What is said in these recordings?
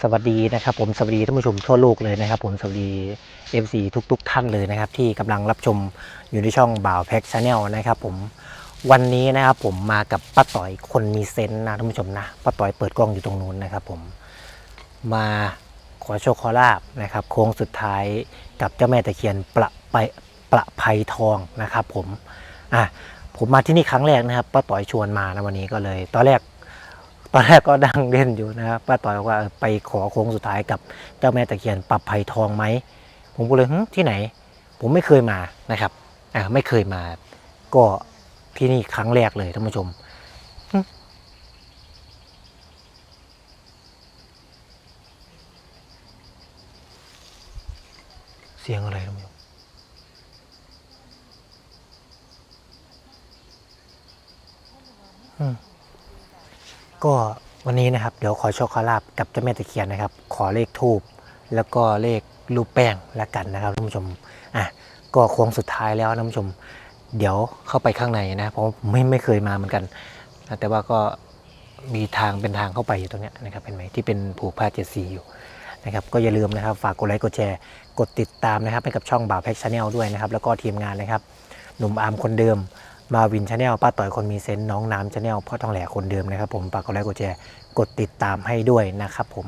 สวัสดีนะครับผมสวัสดีท่านผู้ชมทั่วโลกเลยนะครับผมสวัสดี FC ทุกๆท่านเลยนะครับที่กำลังรับชมอยู่ในช่องบ่าวแพ็กชาแนลนะครับผมวันนี้นะครับผมมากับป้าต่อยคนมีเซนต์นะท่านผู้ชมนะป้าต่อยเปิดกล้องอยู่ตรงนู้นนะครับผมมาขอโชคขอลาบนะครับโค้งสุดท้ายกับเจ้าแม่ตะเคียนประไปประภัยทองนะครับผมอะผมมาที่นี่ครั้งแรกนะครับป้าต่อยชวนมานะวันนี้ก็เลย ตอนแรก ตอนแรกก็ดังเล่นอยู่นะครับป้าต่อยบอกว่าไปขอโค้งสุดท้ายกับเจ้าแม่ตะเคียนปรับไผ่ทองไหม ผมก็เลยที่ไหน ผมไม่เคยมานะครับอ่าไม่เคยมา ก็ที่นี่ครั้งแรกเลยท่านผู้ชมเสียงอะไรท่านผู้ชมอืม ก็วันนี้นะครับเดี๋ยวขอโชคขอลาบกับเจ้าแม่ตะเคียนนะครับ ขอเลขทูบแล้วก็เลขรูปแป้งแล้วกันนะครับท่านผู้ชมอะก็โค้งสุดท้ายแล้วท่านผู้ชม เดี๋ยวเข้าไปข้างในนะเพราะไม่ไม่เคยมาเหมือนกันนะแต่ว่าก็มีทางเป็นทางเข้าไปอยู่ตรงเนี้ยนะครับเห็นไหมที่เป็นผูกผ้าเจ็ดสีอยู่นะครับก็อย่าลืมนะครับฝากกดไลค์กดแชร์กดติดตามนะครับให้กับช่องบ่าวแพ็กชาแนลด้วยนะครับแล้วก็ทีมงานนะครับหนุ่มอาร์มคนเดิม มาวินชาแนลป้าต่อยคนมีเซนน้องน้ำชาแนลพ่อทองแหล่คนเดิมนะครับผมฝากกดไลค์กดแชร์กดติดตามให้ด้วยนะครับผม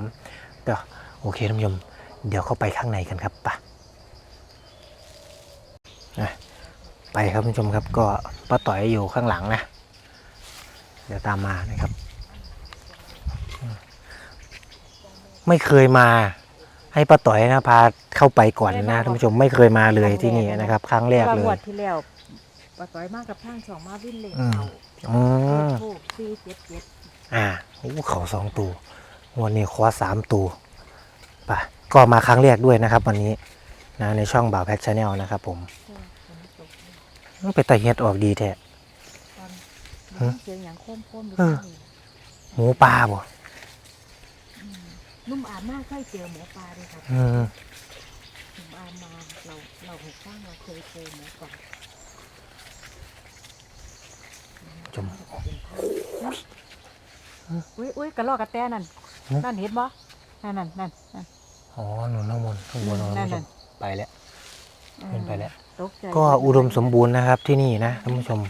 ก็โอเคท่านผู้ชมเดี๋ยวเข้าไปข้างในกันครับปะไปครับท่านผู้ชมครับก็ป้าต่อยอยู่ข้างหลังนะเดี๋ยวตามมานะครับ ไม่เคยมาให้ป้าต่อยนะพาเข้าไปก่อนนะท่านผู้ชมไม่เคยมาเลยที่นี่นะครับ ครั้งแรกเลยที่แล้ว ปะต้อยมากกับทางสองมาวิ่นเลยอืมเขาอืมถูกสี่เจ็ดเจ็ดอ่าโอ้เขาสองตัววันนี้คว้าสามตัวไปก็มาครั้งแรกด้วยนะครับ วันนี้นะในช่องบ่าวแพ็กชาแนลนะครับ ผมก็ฝนตกไปตะเฮ็ดออกดีแท้ตอนฮะเสียงอย่างโค้มโค้มดูเออนี่หมูปลาบ่มนุ่มอามมากเคยเจอหมูปลาด้วยครับอืมนุ่มอามมาเราเราให้ฟังเราเคยเจอหมูปลา จมอุ้ยอุ้ยกระรอกกระแตนั่นฮะนั่นเห็นบ่นั่นนั่นนั่นนั่นอ๋อหนุนน้ำมนต์ข้างบนเอานั่ท่านนผู้ชนั่มนไปแล้วขึ้นไปแล้วตกใจก็อุดมสมบูรณ์นะครับที่นี่นะท่านผู้ชม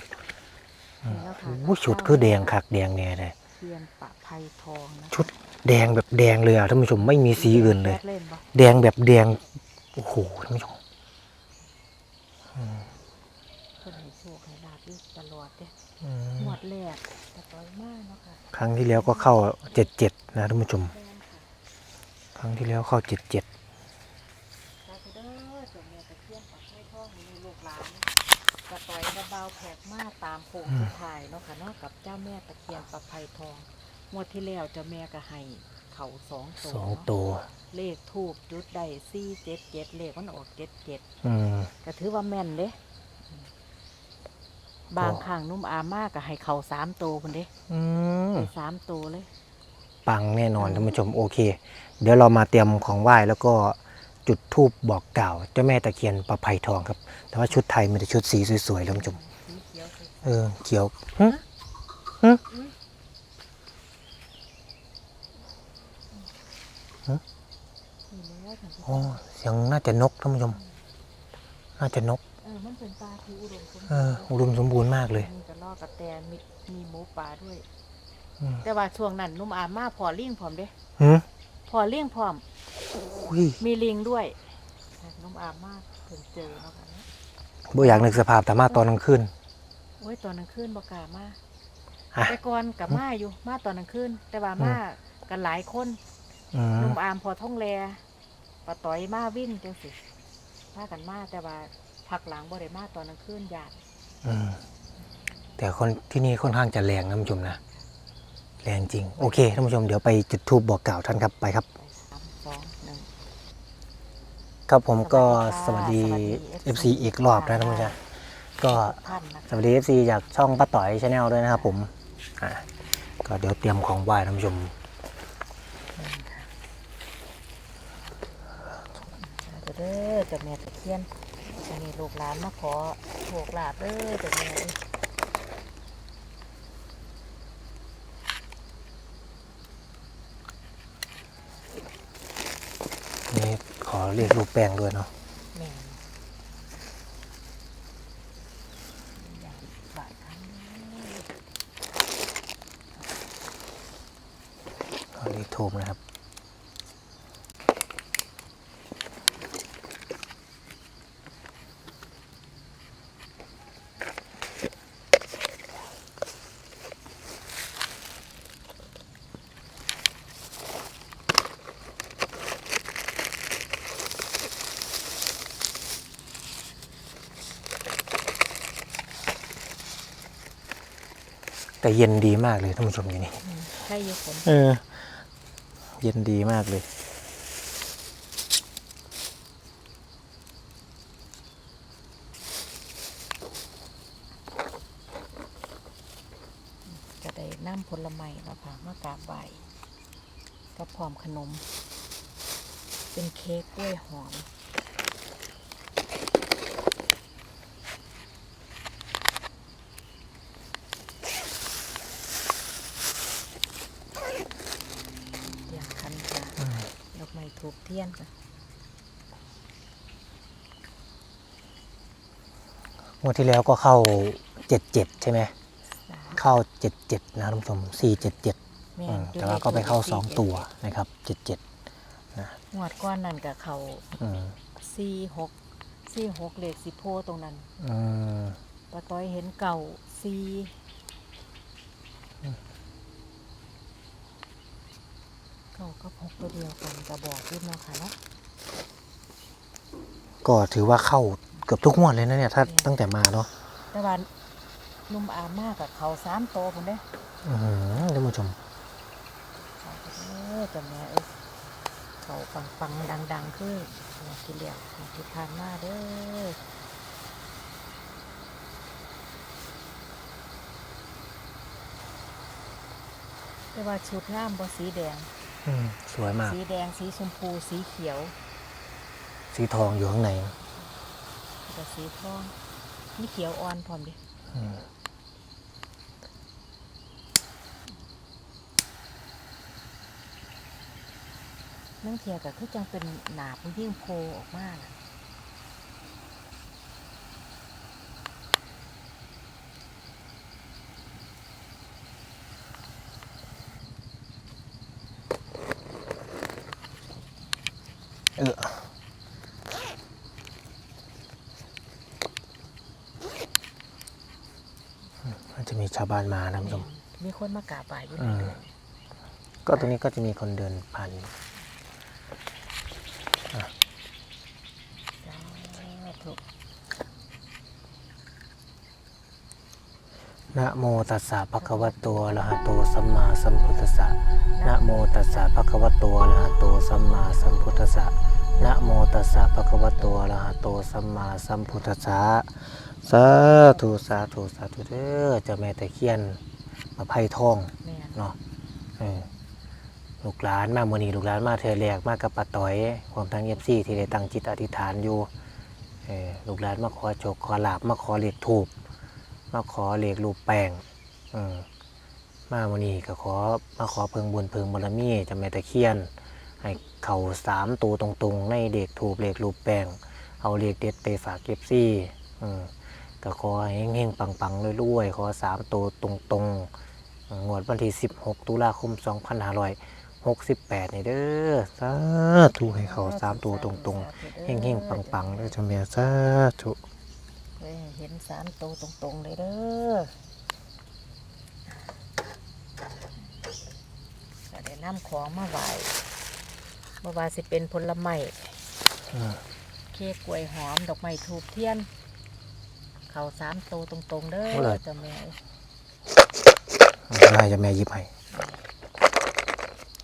อืมแล้วค่ะโอ้ชุดคือแดงคักแดงแน่เลยเทียนปะไพทองนะชุดแดงแบบแดงเลยอะท่านผู้ชมไม่มีสีอื่นเลยแเล่นบ่แดงแบบแดงโอ้โหท่านผู้ชม คนให้โชคให้ลาบอยู่ตลอดเด้อืมหมดแรกแต่ต้อยมากเนาะค่ะครั้งที่แล้วก็เข้าเจ็ดเจ็ดนะท่านผู้ชม แม่นค่ะครั้งที่แล้วเข้าเจ็ดเจ็ดสาธุเด้อเจ้าแม่ตะเคียนปักไม้ทองมีลูกหลานกระต่อยกระเบาแผกมาตามโค้งสุดท้ายเนาะค่ะเนาะกับเจ้าแม่ตะเคียนปักไผ่ทองงวดที่แล้วเจ้าแม่ก็ให้เขาสองตัวสองเนาะ ตัวเลขทูบจุดใดสี่เจ็ดเจ็ดเลขมันออกเจ็ดเจ็ดอืมก็ถือว่าแม่นเด้ บางครั้งนุ่มอามากก็ให้เขาสามตัวคนเด้อืมให้สามตัวเลย ปังแน่นอนท่านผู้ชมโอเค เดี๋ยวเรามาเตรียมของไหว้แล้วก็จุดทูบบอกกล่าวเจ้าแม่ตะเคียนประภัยทองครับ แต่ว่าชุดไทยมีแต่ชุดสีสวยๆท่านผู้ชม สีเขียวสวยเออเขียวหึๆอุ๊ยฮะนี่แล้วท่านผู้ชอ๋อมเสียงน่าจะนกท่านผู้ชม น่าจะนก เออมันเป็นปลาที่อุดมสมบูรณ์เอออุดมสมบูรณ์มากเลย มีกระรอกกระแตมีมีหมูป่าด้วย อืม แต่ว่าช่วงนั้นนุ่มอามมาพอลิงพร้อมเด้หึพอลิงพร้อม อุ้ยมีลิงด้วยนุ่มอามมาเพิ่งเจอเนาะค่ะเนาะบ่อยากนึกสภาพแต่มาตอนกลางคืน โอ้ยตอนกลางคืนบ่กล้ามาอะ แต่ก่อนกับมาอยู่มาตอนกลางคืนแต่ว่ามากันหลายคน อืมนุ่มอามพอท่องแลปะต่อยมาวิ่นจังสิพากันมาแต่ว่า พักหลังบ่ได้มาตอนกลางคืนญาติอืมแต่คนที่นี่ค่อนข้างจะแรงนะท่านผู้ชมนะ แรงจริง โอเคท่านผู้ชมเดี๋ยวไปจุดทูบบอกกล่าวท่านครับไปครับไปสามสองหนึ่ง ครับผมก็สสวัวัสสดีดีค่ะ FC อีกรอบนะท่านผู้ชมก็ท่านนะสวัสดี FC จากช่องป้าต่อยชาแนลด้วยนะครับผมอะก็เดี๋ยวเตรียมของไหว้ท่านผู้ชมเด้อเจ้าแม่ตะเคียน จะมีลูกหลานมาขอโชคลาภเด้อเจ้าแม่เอ้ยเรียกรูปแป้งด้วยเนาะแม่นอยากบาดครั้งนี้เขาเรียกทูบนะครับ แต่เย็นดีมากเลยท่านผู้ชมอยู่นี่อืมใช่อยุคนเออ เย็นดีมากเลยจะได้น้ำผลไม้เนาะคะมากราบไหว้ก็พร้อมขนม เป็นเค้กกล้วยหอม อย่างคันค่ะดอกไม้ถูกเทียนค่ะงวดที่แล้วก็เข้าเจ็ดเจ็ดใช่ไหมสาเข้าเจ็ดเจ็ดนะครับท่านผู้ชมสี่เจ็ดเจ็ดแม่นแต่ว่าก็ไปเข้าสองตัวนะครับเจ็ดเจ็ดงวดก้อนนั่นกับเขาอืมสี่หกสี่หกเลขสิโพตรงนั้นอืมปะต้อยเห็นเก่าสี่ เก่าก็พกตัวเดียวกันกระบอกที่นาะค่ะเนาะก็ถือว่าเข้าเกือบทุกงวดเลยนะเนี่ยถ้าตั้งแต่มาเนาะแต่ว่านุ่มอามากกับเขาสามโตผมเด้อืมท่านผู้ชมเขาก็เออจำแม่เอ้ยเขาปังปังดังดังๆคือหมดที่เรียกหมดที่ผ่านมาเด้อแต่ว่าชุดงามบ่สีแดงอืม สวยมาก สีแดงสีชมพูสีเขียว สีทองอยู่ข้างในแล้วก็สีทองนี่เขียวอ่อนพร้อมดิอืมนั่งเทียกับคือจังเป็นหนาผู้ยิ่งโพออกมาน่ะ เออมันจะมีชาวบ้านมานะท่านผู้ชมมีคนมากราบไหว้อยู่อืมเรื่อยก็ตรงนี้ก็จะมีคนเดินผ่านอยู่ๆสาธุนะโมตัสสะภะคะวะโตอะระหะโตสัมมาสัมพุทธัสสะนะโมตัสสะภะคะวะโตอะระหะโตสัมมาสัมพุทธัสสะนะโมตัสสะภะคะวะโตอะระหะโตสัมมาสัมพุทธัสสะ สาธุสาธุสาธุเด้อเจ้าแม่ตะเคียนมาไผ่ทองแม่นเนาะเออลูกหลานมาโมอนีลูกหลานมาเธอแรกมากับป้าต้อยความทั้งเอฟซีที่ได้ตั้งจิตอธิษฐานอยู่เออลูกหลานมาขอโชคขอลาบมาขอเลขถูกมาขอเลขรูปแป้งเออมาโมอนีก็ขอมาขอเพิงบุญเพิงบารมีเจะแม่ตะเคียน ให้เขาสามตัวตรงๆ ในเด็กถูกเลขรูปแป้งเอาเลขเด็ดไปฝากเก็บซี่อืม ก็ขอให้เฮงๆปังๆรวยๆขอสามตัวตรงๆ งวดวันที่ 16 ตุลาคม 2568 นี่เด้อสาธุให้เขาสามตัวตรงๆเฮงๆปังๆเด้อจ้าแม่สาธุเฮ้ยเห็นสามโตวตรงๆเลยเด้อก็ได้นำของมาไหว้บ่ว่าสิเป็นผลไม้อืมเค้กกล้วยหอมดอกไม้ทูบเทียน เขาสามโตวตรงๆเด้อเจ้าแม่เอ้ยให้เจ้าแม่หยิบให้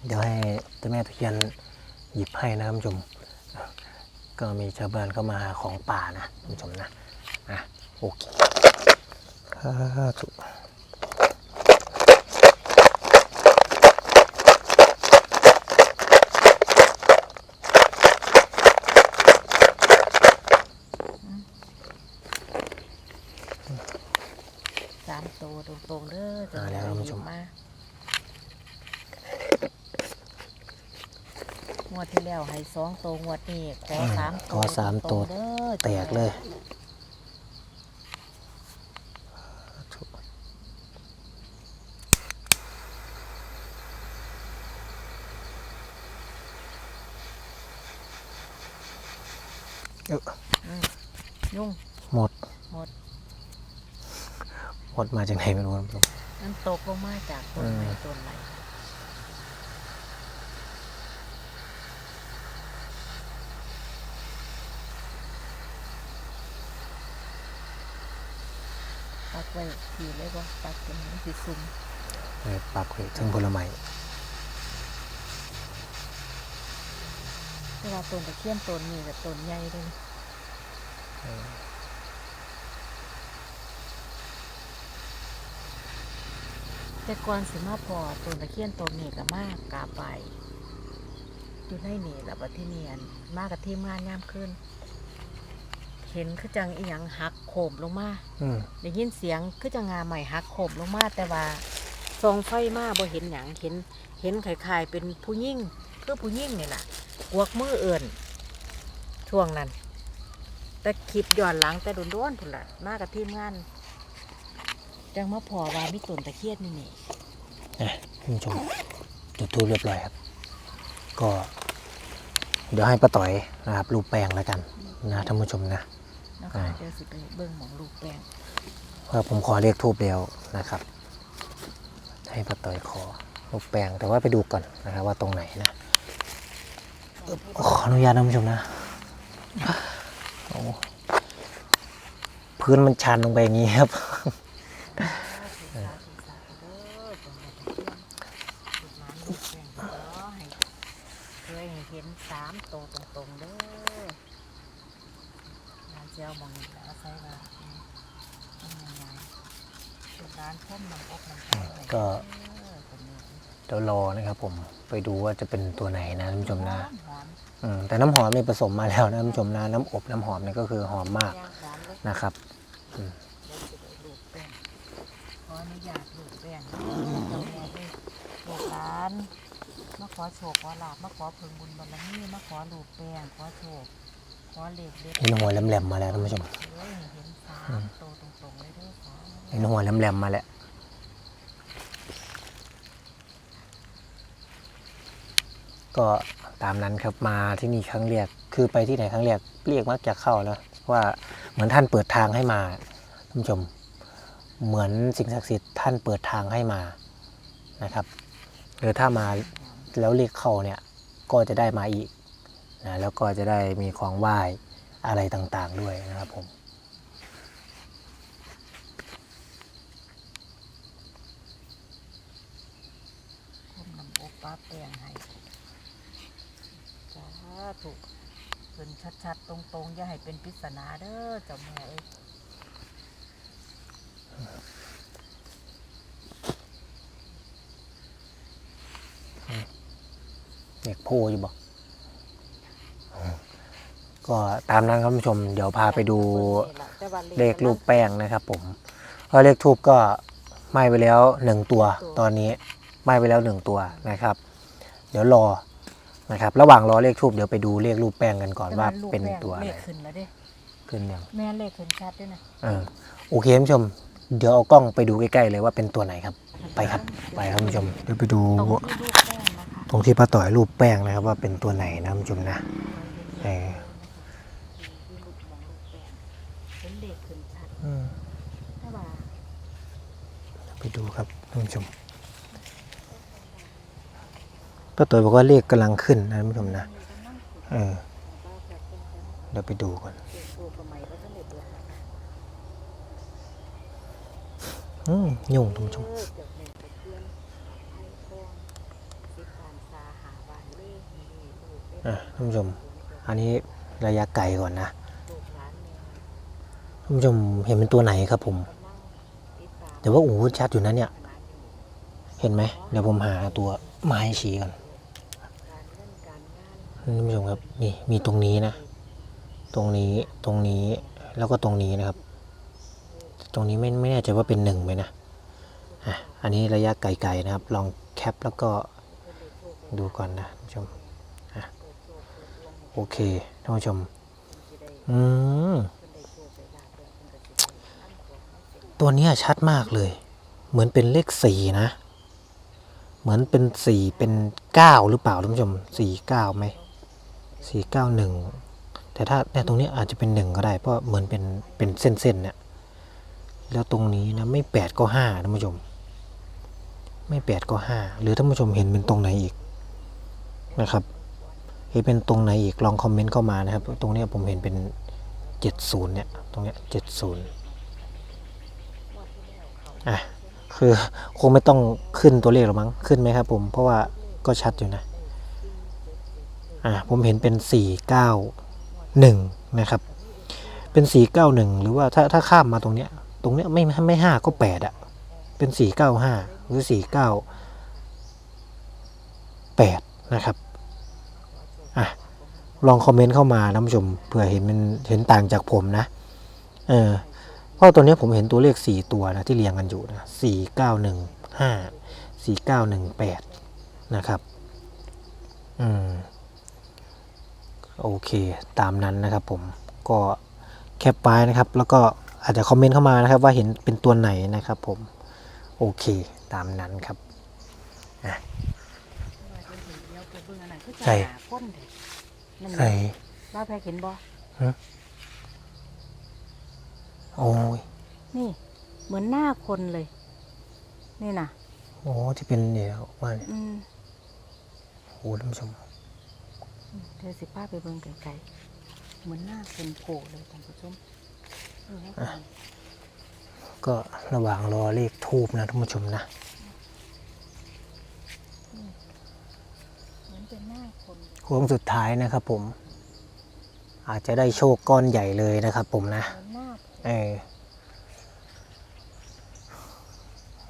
เดี๋ยวให้เจ้าแม่ตะเคียนหยิบให้นะท่านผู้ชม ก็มีชาวบ้านเข้ามาหาของป่านะท่านผู้ชมนะ อะโอเคสาธุ ตวตรงๆเด้อเจ้าอ่าแม่แล้วท่านผู้หชยิมบมางงวดที่แล้วให้สองตัวงวดนี้ขอสามขอสามตัวเด้อแตกเลยยุ่งหมด หมด หมดมาจากไหนไม่รู้ครับผมนั่นตกลงมาจากต้นอืมไม้ต้นไหนปักไว้ทีเลยบ่ปักเป็นมันสิซุ่มเลยปรับเลยถึงผลไม้เวลาต้นตะเคียนต้นนี้กับต้นใหญ่เลยนะ แต่ก่อนสิมาพอต้นตะเคียนต้นนี้ก็มากกราบไปอยู่ในนี่แหละบัดที่เนียนมากับทีมงานยามคืนเห็นคือจังอีหยังหักโขมลงมาอืมได้ยินเสียงคือจังงาใหม่หักโขมลงมาแต่ว่าส่องไฟมาบ่เห็นหยังเห็น เห็นคล้ายๆเป็นผู้ยิ่งคือผู้ยิ่งนี่แหละกวกมือเอื่นช่วงนั้น แต่คลิปย้อนหลังแต่โดนๆพุ่นละมากับทีมงาน จังมาพอว่ามีต้นตะเคียนนี่นี่นะท่านผู้ชมจุดทูบเรียบร้อยครับ ก็ เดี๋ยวให้ป้าต่อยนะครับรูปแป้งแล้วกันนะท่านผู้ชมนะนะคะอ่าเดี๋ยวสิไปเบิ่งหมองลูกแป้งเพราะผมขอเรียกทูบเดียวนะครับ ให้ป้าต่อยขอรูปแป้งแต่ว่าไปดูก่อนนะครับว่าตรงไหนนะขออนุญาตท่านผู้ชมนะโอ้พื้นมันชันลงไปอย่างนี้ครับ เคยเห็นสามโตวตรงๆเด้อร้านเจียวมองแล้วใส่ว่อืมเป็นยังไงเป็นร้านพ่มน้ำอกน้ำใจให้ก็เดี๋ยวรอนะครับผมไปดูว่าจะเป็นตัวไหนนะท่านผู้ชมนะอืมแต่น้ำหอมนี่ผสมมาแล้วนะท่านผู้ชมนะน้ำอบน้ำหอมนี่ก็คือหอมมากนะครับ เดี๋ยวสิได้ลูกแป้งขออนุญาตลูกแป้งเจ้าแม่ด้วยลูกหลาน มาขอโชคขอลาบมาขอเพึงบุญบารมีมาขอลูกแป้งขอโชคขอเลขเด็ดเห็นหัวแหลมๆมาแล้วท่านผู้ชมเฮ้ยเห็นสามโตวตรงๆเลยเด้อสามเห็นหัวแหลมๆมาแล้วก็ตามนั้นครับมาที่นี่ครั้งแรกคือไปที่ไหนครั้งแรกเรียกมักจะเข้าแล้วว่าเหมือนท่านเปิดทางให้มาท่านผู้ชม เหมือนสิ่งศักดิ์สิทธิ์ท่านเปิดทางให้มานะครับ หรือถ้ามาแล้วเรียกเข้าเนี่ยก็จะได้มาอีกนะแล้วก็จะได้มีของไหว้อะไรต่างๆด้วยนะครับผมคุมน้ำอป้าแป้งให้จ้าถูกเป็นชัดๆ ตรงๆ อย่าให้เป็นปริศนาเด้อเจ้าแม่เอ้ย เด็กโพอยู่บอกก็ตามนั้นครับคุณผู้ชม เดี๋ยวพาไปดูแต่ว่าเลขรูปแป้งนะครับ ผมก็เลขทูบก็ไหม้ไปแล้วหนึ่งตัว ตอนนี้ไหม้ไปแล้วหนึ่งตัวนะครับ เดี๋ยวรอนะครับ ระหว่างรอเลขทูบเดี๋ยวไปดูเลขรูปแป้งกันก่อนว่าเป็นตัวอะเลไรขขึ้นแล้วเด้ขึ้นยังแม่เลขขึ้นชัดด้วยนะเออโอเคคุณผู้ชม เดี๋ยวเอากล้องไปดูใกล้ๆเลยว่าเป็นตัวไหนครับ ไปครับ ไปครับคุณผู้ชม เดี๋ยวไปดู ตรงที่รูปแป้งนะคะตรงที่ป้าต่อยรูปแป้งนะครับ ว่าเป็นตัวไหนนะคุณผู้ชมนะเออที่รูปของรูปแป้งเป็นเลขขึ้นชัดอืมแต่ว่าไปดูครับท่านผู้ชมป้าต่อยบอกว่าเลขกำลังขึ้นนะท่านผู้ชมนะเออเดี๋ยวไปดูก่อนตัวประมาณว่าท่านเด็ดเดือดอืมยุ่งท่านผู้ชม เออเจ้าแม่ตะเคียนไอ้ทองสิบานสาหาบานเลขนี่ลูกเด้ อะท่านผู้ชม อันนี้ระยะไกลก่อนนะท่านผู้ชมเห็นเป็นตัวไหนครับผมกำลังติดตามแต่ว่าโอ้โหชัดอยู่นะเนี่ย เห็นไหมเดี๋ยวผมหาตัวไม้ชี้ก่อนท่านผู้ชมครับนี่มีตรงนี้นะ ตรงนี้ตรงนี้แล้วก็ตรงนี้นะครับ ตรงนี้ไม่ไม่แน่ใจว่าเป็นหนึ่งไหมนะอะอันนี้ระยะไกลๆนะครับ ลองแคปแล้วก็ดูก่อนนะท่านผู้ชม โอเคท่านผู้ชม อืมตัวนี้ชัดมากเลย เหมือนเป็นเลขสี่นะ เหมือนเป็นสี่เป็นเก้าหรือเปล่าท่านผู้ชมสี่เก้าไหมสี่เก้าหนึ่งแต่ถ้าเนี่ยตรงนี้อาจจะเป็นหนึ่งก็ได้ เพราะเหมือนเป็นเป็นเส้นๆเนี่ยแล้วตรงนี้นะไม่แปดก็ห้าท่านผู้ชม ไม่แปดก็ห้าหรือท่านผู้ชมเห็นเป็นตรงไหนอีกนะครับ เห็นเป็นตรงไหนอีกลองคอมเมนต์เข้ามานะครับ ตรงนี้ผมเห็นเป็นเจ็ดศูนย์เนี่ย ตรงเนี้ยเจ็ดศูนย์อะคือคงไม่ต้องขึ้นตัวเลขหรอมั้งขึ้นไหมครับผม เพราะว่าก็ชัดอยู่นะอ่าผมเห็นเป็นสี่เก้าหนึ่งนะครับ เป็นสี่เก้าหนึ่งหรือว่าถ้าถ้าข้ามมาตรงเนี้ยตรงเนี้ยไม่ไม่ห้าก็แปดอะเป็นสี่เก้าห้าหรือสี่เก้าแปดนะครับ อะลองคอมเมนต์เข้ามาท่านผู้ชมเผื่อเห็นมันเห็นต่างจากผมนะ เออเพราะตัวนี้ผมเห็นตัวเลขสี่ตัวนะที่เรียงกันอยู่นะสี่เก้าหนึ่งห้าสี่เก้าหนึ่งแปดนะครับ อืม โอเค ตามนั้นนะครับผมก็แคปไว้นะครับ แล้วก็อาจจะคอมเมนต์เข้ามานะครับ ว่าเห็นเป็นตัวไหนนะครับผม โอเค ตามนั้นครับว่าเพิ่นเห็น เดียวไปเบิ่งอันนั้นคือจะใช่หาคนเด้นั่นใส่บ้าแพรเห็นบ่โอ้ยนี่ เหมือนหน้าคนเลย นี่น่ะ โอ้ที่เป็นเนี่ยออกมาเนี่ยอืมโอ้ท่านผู้ชมเธอสิป้าไปเบิ่งไกลๆเหมือนหน้าคนโผล่เลยท่านผู้ชมเออให้ฟังก็ระหว่างรอเลขทูบนะท่านผู้ชมนะ เหมือนเป็นหน้าคน โค้งสุดท้ายนะครับผม อาจจะได้โชคก้อนใหญ่เลยนะครับผมนะเหมือนหน้าเออ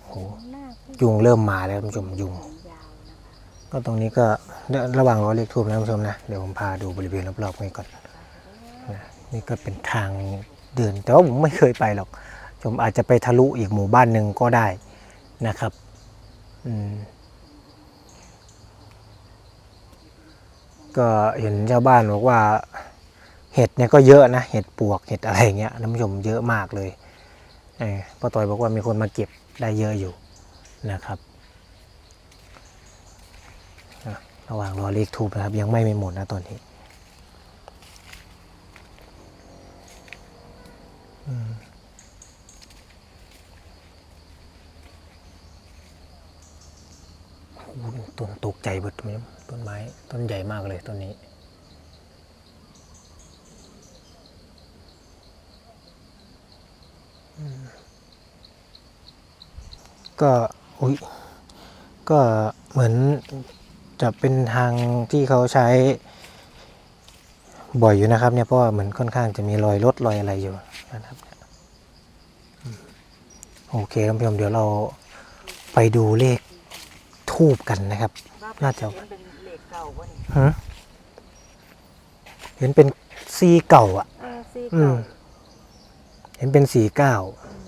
โหหน้าผู้ยุงเริ่มมาแล้วท่านผู้ชมยุงผมยาวนะคะก็ตรงนี้ก็เดี๋ยวระหว่างรอเลขทูบนะท่านผู้ชมนะ เดี๋ยวผมพาดูบริเวณรอบๆนี้ก่อนนะนี่ก็เป็นทางเดิน แต่ว่าผมไม่เคยไปหรอกผมอาจจะไปทะลุอีกหมู่บ้านหนึ่งก็ได้นะครับ อืม ก็เห็นชาวบ้านบอกว่าเห็ดเนี่ยก็เยอะนะเห็ดปวกเห็ดอะไรเงี้ยท่านผู้ชมเยอะมากเลยเออป้าต่อยบอกว่ามีคนมาเก็บได้เยอะอยู่นะครับระหว่างรอเลขทูบนะครับยังไม่ไม่หมดนะตอนนี้อืมโอ้โหต้นตก ใจเบิดไหมต้นไม้ต้นใหญ่มากเลยต้นนี้ ก็อุ้ยก็เหมือนจะเป็นทางที่เขาใช้บ่อยอยู่นะครับเนี่ยเพราะว่าเหมือนค่อนข้างจะมีรอยรถรอยอะไรอยู่นะครับโอเคท่านผู้ชมเดี๋ยวเราไปดูเลข ทูบกันนะครับบ้าแพรน่าจะเห็นเป็นเหล็กเก่าวะนี่ฮะเห็นเป็นซีเก่าอะเออซี่อืเก่ามเห็นเป็นสีเก้าอืม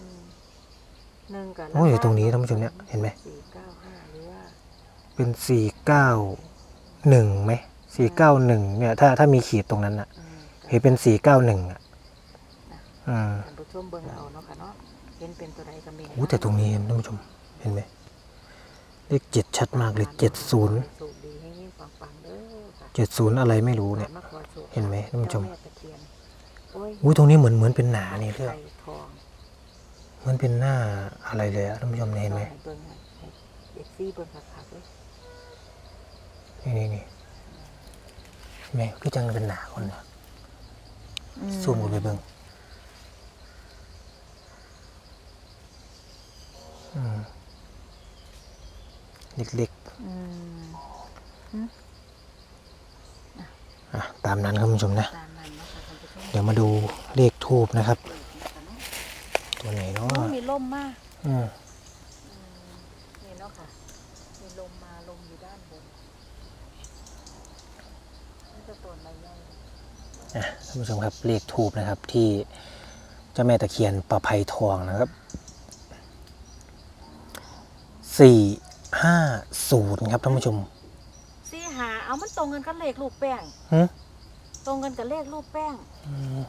หนึ่งกับโอ้ยอยู่ตรงนี้ท่านผู้ชมเนี่ยเห็นไหมสี่เก้าห้าหรือว่าเป็นสี่เก้าหนึ่งไหมสี่เก้าหนึ่งเนี่ย ถ้าถ้ามีขีดตรงนั้นอะอืมเห็นเป็นสี่เก้าหนึ่งอะอืมท่านผู้ชมเบิ่งเอาเนาะค่ะเนาะเห็นเป็นตัวใดก็มีโอ้แต่ตรงนี้ท่านผู้ชมเห็นไหม เลขเจ็ดชัดมากเลยเจ็ดศูนย์สูบดีให้ยิ่งปังๆเด้อค่ะเจ็ดศูนย์อะไรไม่รู้เนี่ยมาขอโชคเห็นไหมท่านผู้ชมเจ้แตะเคียนโอ้ยอุ้ยตรงนี้เหมือนเหมือนเป็นหนานี่เพื่อไข่ทองเหมือนเป็นหน้าอะไรเลยอะท่านผู้ชมเนี่ยเห็นไหมเบิ่งให้เอฟซีเบิ่งคักๆเลยนี่นี่นี่เห็นไหมคือจังเป็นหนาคนเนี่ยซูมกันไปเบิ่งอืม เล็กอืมๆอะตามนั้นครับคุณผู้ชมนะตามนั้นเนาะค่ะท่านผู้ชมเดี๋ยวมาดูเลขทูบนะครับ ตัวไหนเนาะโอ้ยมีลมมากอืมนี่เนาะค่ะ มีลมมาลมอยู่ด้านบนนี่จะต้นไม้ใหญ่อะท่านผู้ชมครับเลขทูบนะครับที่เจ้าแม่ตะเคียนประภัยทองนะครับสี่ ห้าศูนย์ครับท่านผู้ชมสี่หาเอามันตรงกันกับเลขลูกแป้งหึตรงกันกับเลขรูปแป้ง อืม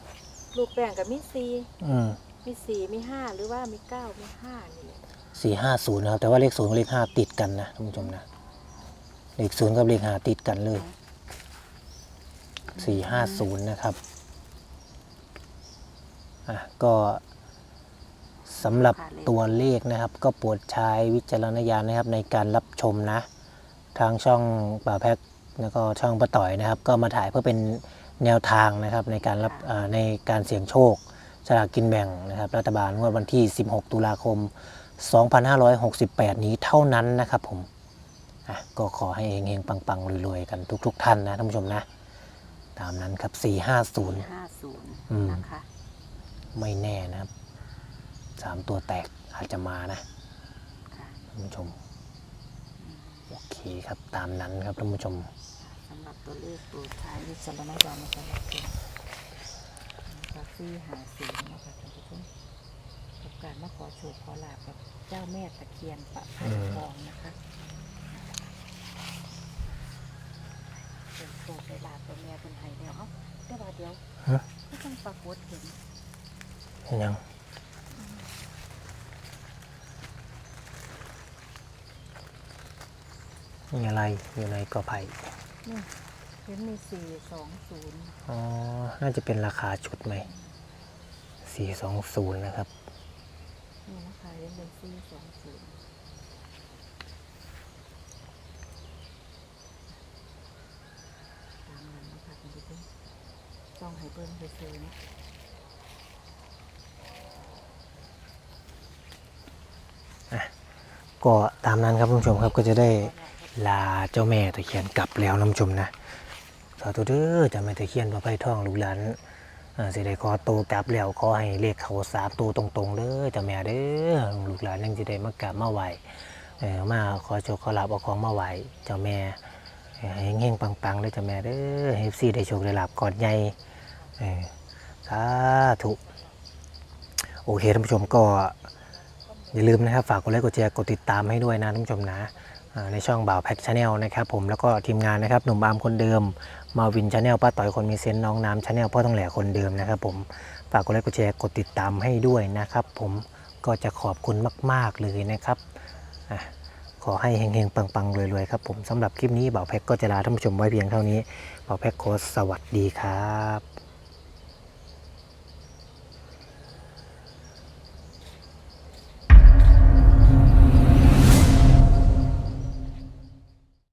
รูปแป้งกับมีสี่อืมมีสี่มีห้าหรือว่ามีเก้ามีห้านี่แหละสี่ห้าศูนย์นะครับ แต่ว่าเลขศูนย์กับเลขห้าติดกันนะท่านผู้ชมนะเลขศูนย์กับเลขห้าติดกันเลยสี่ห้าศูนย์นะครับอะก็ สำหรับตัวเลขนะครับก็โปรดใช้วิจารณญาณนะครับในการรับชมนะ ทางช่องป่าแพ็กแล้วก็ช่องป้าต่อยนะครับ ก็มาถ่ายเพื่อเป็นแนวทางนะครับในการรับอ่าในการเสี่ยงโชคสลากกินแบ่งนะครับ รัฐบาลงวดวันที่ 16 ตุลาคม 2568 นี้เท่านั้นนะครับผมอะก็ขอให้เฮงๆปังๆรวยๆกันทุก ๆ ท่านนะท่านผู้ชมนะ ตามนั้นครับ 450ห้าศูนย์อืมนะคะไม่แน่นะครับ สามตัวแตกอาจจะมานะค่ะท่านผู้ชม โอเคครับตามนั้นครับท่านผู้ชมสำหรับตัวเลขตัวท้ายวิจารณญาณในการรับชมนะคะสี่หาสี่นะคะท่านผู้ชมกับการมาขอโชคขอลาบกับเจ้าแม่ตะเคียนปะไผ่ทองนะคะเป็นโชคได้ลาบตัวแม่เป็นไห้แล้วเอ้าแต่ว่าเดี๋ยวฮะไม่ต้องปรากฏเห็นเห็นยัง มีอะไรอยู่ในกอไผ่นี่เห็นมีสี่สองศูนย์อ๋อ น่าจะเป็นราคาชุดไหมสี่สองศูนย์นะครับนี่นะคะยังเป็นสี่สองศูนย์ตามนั้นนะคะคุณผู้ชมต้องให้เบิ้ลไปซื้อนะก็ตามนั้นครับท่านผู้ชมครับก็จะได้ ลาเจ้าแม่ตะเคียนกลับแล้วนผู้ชมนะสาธุเด้อเจ้าแม่ตะเคียนพระไผ่ทองลูกหลานสิได้ขอโตกลับแล้วขอให้เลขเขาสามตัวตรงๆเด้อเจ้าแม่เด้อลูกหลานยังจะได้มากราบมาไหวเออมาขอโชคขอลาบเอาของมาไหวเจ้าแม่ให้เฮงๆปังๆเด้อเจ้าแม่เด้อให้ซีได้โชคได้ลาบก่อนใหญ่สาธุโอเคท่านผู้ชมก็อย่าลืมนะครับ ฝากกดไลค์กดแชร์กดติดตามให้ด้วยนะท่านผู้ชมนะ ในช่องบ่าวแพ็กชาแนลนะครับผมแล้วก็ทีมงานนะครับหนุ่มอามคนเดิม มาวินชาแนลป้าต่อยคนมีเซนน้องน้ำชาแนลพ่อต้องแหล่คนเดิมนะครับผมฝากกดไลค์กดแชร์กดติดตามให้ด้วยนะครับ ผมก็จะขอบคุณมาก ๆเลยนะครับอขอให้เฮงๆ ปังๆรวยๆครับผมสำหรับคลิปนี้บ่าวแพ็กก็จะลาท่านผู้ชมไว้เพียงเท่านี้บ่าวแพ็กโค้สวัสดีครับ